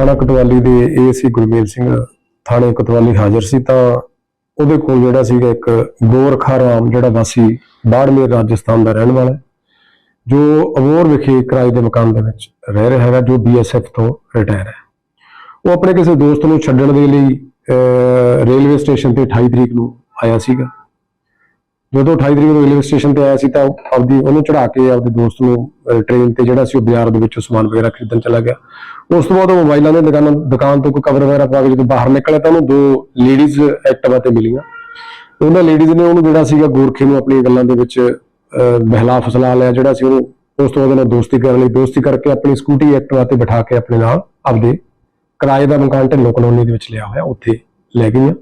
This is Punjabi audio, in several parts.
ਥਾਣਾ ਕਟਵਾਲੀ ਦੇ ਏਸੀ ਗੁਰਮੇਲ ਸਿੰਘ ਥਾਣੇ ਕਟਵਾਲੀ ਹਾਜ਼ਰ ਸੀ ਤਾਂ ਉਹਦੇ ਕੋਲ ਜਿਹੜਾ ਸੀਗਾ ਇੱਕ ਗੋਰਖਾ ਰਾਮ ਜਿਹੜਾ ਵਾਸੀ ਬਾੜਮੇਰ ਰਾਜਸਥਾਨ ਦਾ ਰਹਿਣ ਵਾਲਾ ਜੋ ਅਬੋਰ ਵਿਖੇ ਕਿਰਾਏ ਦੇ ਮਕਾਨ ਦੇ ਵਿੱਚ ਰਹਿ ਰਿਹਾ ਹੈਗਾ, ਜੋ ਬੀਐਸਐਫ ਤੋਂ ਰਿਟਾਇਰ ਹੈ। ਉਹ ਆਪਣੇ ਕਿਸੇ ਦੋਸਤ ਨੂੰ ਛੱਡਣ ਦੇ ਲਈ ਰੇਲਵੇ ਸਟੇਸ਼ਨ ਤੇ 28 ਤਰੀਕ ਨੂੰ ਆਇਆ ਸੀਗਾ। ਜਦੋਂ 28 ਤਰੀਕ ਨੂੰ ਰੇਲਵੇ ਸਟੇਸ਼ਨ ਤੇ ਆਇਆ ਸੀ ਤਾਂ ਆਪਦੀ ਉਹਨੂੰ ਚੜਾ ਕੇ ਆਪਦੇ ਦੋਸਤ ਨੂੰ ਟ੍ਰੇਨ ਤੇ ਜਿਹੜਾ ਸੀ ਉਹ ਬਾਜ਼ਾਰ ਦੇ ਵਿੱਚੋਂ ਸਮਾਨ ਵਗੈਰਾ ਖਰੀਦਣ ਚਲਾ ਗਿਆ। ਉਸ ਤੋਂ ਬਾਅਦ ਉਹ ਮੋਬਾਈਲਾਂ ਦੇ ਦੁਕਾਨ ਦੁਕਾਨ ਤੋਂ ਕੋਈ ਕਵਰ ਵਗੈਰਾ ਪਾ ਕੇ ਜਦੋਂ ਬਾਹਰ ਨਿਕਲਿਆ ਤਾਂ ਉਹਨੂੰ ਦੋ ਲੇਡੀਜ਼ ਐਕਟਿਵਾ ਤੇ ਮਿਲੀਆਂ। ਉਹਨਾਂ ਲੇਡੀਜ਼ ਨੇ ਉਹਨੂੰ ਜਿਹੜਾ ਸੀਗਾ ਗੋਰਖੇ ਨੂੰ ਆਪਣੀਆਂ ਗੱਲਾਂ ਦੇ ਵਿੱਚ ਅਹ, ਬਹਿਲਾ ਫਸਲਾ ਲਿਆ ਜਿਹੜਾ ਸੀ ਉਹਨੂੰ ਉਸ ਤੋਂ ਉਹਦੇ ਨਾਲ ਦੋਸਤੀ ਕਰਨ ਲਈ। ਦੋਸਤੀ ਕਰਕੇ ਆਪਣੀ ਸਕੂਟੀ ਐਕਟਿਵਾ ਤੇ ਬਿਠਾ ਕੇ ਆਪਣੇ ਨਾਲ ਆਪਦੇ ਕਿਰਾਏ ਦਾ ਮਕਾਨ ਢਿੱਲੋਂ ਕਲੋਨੀ ਦੇ ਵਿੱਚ ਲਿਆ ਹੋਇਆ ਉੱਥੇ ਲੈ ਗਈਆਂ।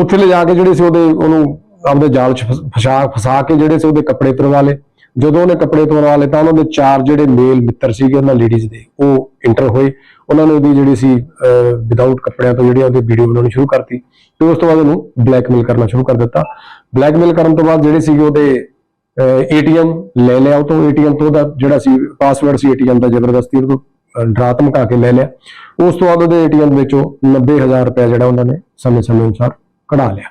ਉੱਥੇ ਲੈ ਜਾ ਕੇ ਜਿਹੜੇ ਸੀ ਉਹਦੇ ਉਹਨੂੰ ਆਪਦੇ ਜਾਲ 'ਚ ਫਸਾ ਫਸਾ ਕੇ ਜਿਹੜੇ ਸੀ ਉਹਦੇ ਕੱਪੜੇ ਤੁਰਵਾ ਲਏ। ਜਦੋਂ ਉਹਨੇ ਕੱਪੜੇ ਤੁਰਵਾ ਲਏ ਤਾਂ ਉਹਨਾਂ ਦੇ ਚਾਰ ਜਿਹੜੇ ਮੇਲ ਮਿੱਤਰ ਸੀਗੇ ਉਹਨਾਂ ਲੇਡੀਜ਼ ਦੇ ਉਹ ਇੰਟਰ ਹੋਏ। ਉਹਨਾਂ ਨੇ ਉਹਦੀ ਜਿਹੜੀ ਸੀ ਵਿਦਆਊਟ ਕੱਪੜਿਆਂ ਤੋਂ ਜਿਹੜੀ ਉਹਦੀ ਵੀਡੀਓ ਬਣਾਉਣੀ ਸ਼ੁਰੂ ਕਰਤੀ। ਤੇ ਉਸ ਤੋਂ ਬਾਅਦ ਉਹਨੂੰ ਬਲੈਕਮੇਲ ਕਰਨਾ ਸ਼ੁਰੂ ਕਰ ਦਿੱਤਾ। ਬਲੈਕਮੇਲ ਕਰਨ ਤੋਂ ਬਾਅਦ ਜਿਹੜੇ ਸੀਗੇ ਉਹਦੇ ਏਟੀਐਮ ਲੈ ਲਿਆ ਉਹ ਤੋਂ। ਏਟੀਐਮ ਤੋਂ ਉਹਦਾ ਜਿਹੜਾ ਸੀ ਪਾਸਵਰਡ ਸੀ ਏਟੀਐਮ ਦਾ ਜ਼ਬਰਦਸਤੀ ਉਹ ਤੋਂ ਅਹ, ਡਰਾ ਧਮਕਾ ਕੇ ਲੈ ਲਿਆ। ਉਸ ਤੋਂ ਬਾਅਦ ਉਹਦੇ ਏਟੀਐਮ ਵਿੱਚੋਂ 90000 ਰੁਪਏ ਜਿਹੜਾ ਉਹਨਾਂ ਨੇ ਸਮੇਂ-ਸਮੇਂ ਅਨੁਸਾਰ ਕਢਾ ਲਿਆ।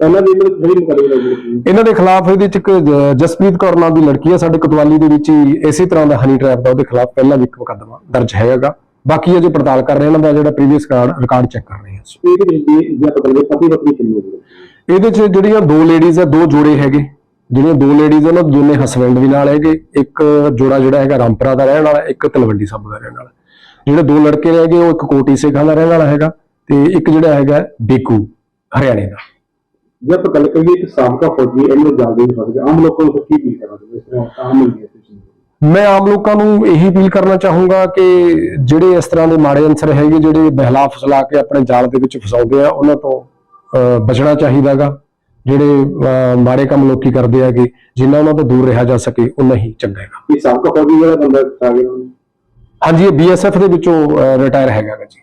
ਦੀ ਇਹਨਾਂ ਦੇ ਖਿਲਾਫ ਇਹਦੇ ਚ ਇੱਕ ਜ- ਜਸਪ੍ਰੀਤ ਕੌਰ ਨਾਮ ਦੀ ਲੜਕੀ ਹੈ ਸਾਡੇ ਕਤਵਾਲੀ ਦੇ ਵਿੱਚ ਹੀ ਇਸੇ ਤਰ੍ਹਾਂ ਦਾ ਹਨੀ ਟ੍ਰੈਪ ਦਾ ਉਹਦੇ ਖਿਲਾਫ ਪਹਿਲਾਂ ਵੀ ਇੱਕ ਮੁਕੱਦਮਾ ਦਰਜ ਹੈਗਾ। ਬਾਕੀ ਅਜੇ ਪੜਤਾਲ ਕਰ ਰਹੇ ਹਾਂ ਇਹਨਾਂ ਦਾ ਜਿਹੜਾ ਪ੍ਰੀਵੀਅਸ ਰਿਕਾਰਡ ਚੈੱਕ ਕਰ ਰਹੇ ਹਾਂ ਅਸੀਂ। ਇਹਦੇ ਵਿੱਚ ਜੀ ਜੇ ਪਤਾ ਲੱਗੇ ਪਤੀ ਪਤਨੀ ਕਿੰਨੀ ਹੋਈ ਇਹਦੇ ਚ ਜਿਹੜੀਆਂ ਦੋ ਲੇਡੀਜ਼ ਆ ਦੋ ਜੋੜੇ ਹੈਗੇ। ਜਿਹੜੀਆਂ ਦੋ ਲੇਡੀਜ਼ ਉਹਨਾਂ ਦੋਨੇ ਹਸਬੰਡ ਵੀ ਨਾਲ ਹੈਗੇ। ਇੱਕ ਜੋੜਾ ਜਿਹੜਾ ਹੈਗਾ ਰਾਮਪੁਰਾ ਦਾ ਰਹਿਣ ਵਾਲਾ ਇੱਕ ਤਲਵੰਡੀ ਸਾਬੋ ਦਾ ਰਹਿਣ ਵਾਲਾ। ਜਿਹੜੇ ਦੋ ਲੜਕੇ ਰਹਿ ਗਏ ਉਹ ਇੱਕ ਕੋਟੀ ਸੇਖਾਂ ਦਾ ਰਹਿਣ ਵਾਲਾ ਹੈਗਾ ਤੇ ਇੱਕ ਜਿਹੜਾ ਹੈਗਾ ਬੇਕੂ ਹਰਿਆਣੇ ਦਾ। ਜੇ ਆਪਾਂ ਗੱਲ ਕਰੀਏ ਕਿ ਸਾਬਕਾ ਫੌਜੀ ਇਹਨੂੰ ਜਲਦੀ ਨਹੀਂ ਫਸ ਗਿਆ ਆਮ ਲੋਕਾਂ ਨੂੰ ਕੀ ਫੀਲ ਕਰਨਾ ਚਾਹੁੰਦੇ? ਇਸ ਤਰ੍ਹਾਂ ਆਮ ਮਿਲ ਗਿਆ ਮੈਂ ਆਮ ਲੋਕਾਂ ਨੂੰ ਇਹੀ ਅਪੀਲ ਕਰਨਾ ਚਾਹੂੰਗਾ ਕਿ ਜਿਹੜੇ ਇਸ ਤਰ੍ਹਾਂ ਦੇ ਮਾੜੇ ਅਨਸਰ ਹੈਗੇ ਜਿਹੜੇ ਬਹਿਲਾ ਫਸਲਾ ਕੇ ਆਪਣੇ ਜਾਲ ਦੇ ਵਿੱਚ ਫਸਾਉਂਦੇ ਆ ਉਹਨਾਂ ਤੋਂ ਬਚਣਾ ਚਾਹੀਦਾਗਾ। ਜਿਹੜੇ ਮਾੜੇ ਕੰਮ ਲੋਕੀ ਕਰਦੇ ਹੈਗੇ ਜਿੰਨਾ ਉਹਨਾਂ ਤੋਂ ਦੂਰ ਰਿਹਾ ਜਾ ਸਕੇ ਉਨਾ ਹੀ ਚੰਗਾ ਹੈਗਾ। ਇਹ ਸਾਬਕਾ ਫੌਜੀ ਜਿਹੜਾ ਬੰਦਾ ਆ ਗਿਆ ਹਾਂਜੀ ਇਹ ਬੀਐਸਐਫ ਦੇ ਵਿੱਚੋਂ ਰਿਟਾਇਰ ਹੈਗਾ ਜੀ।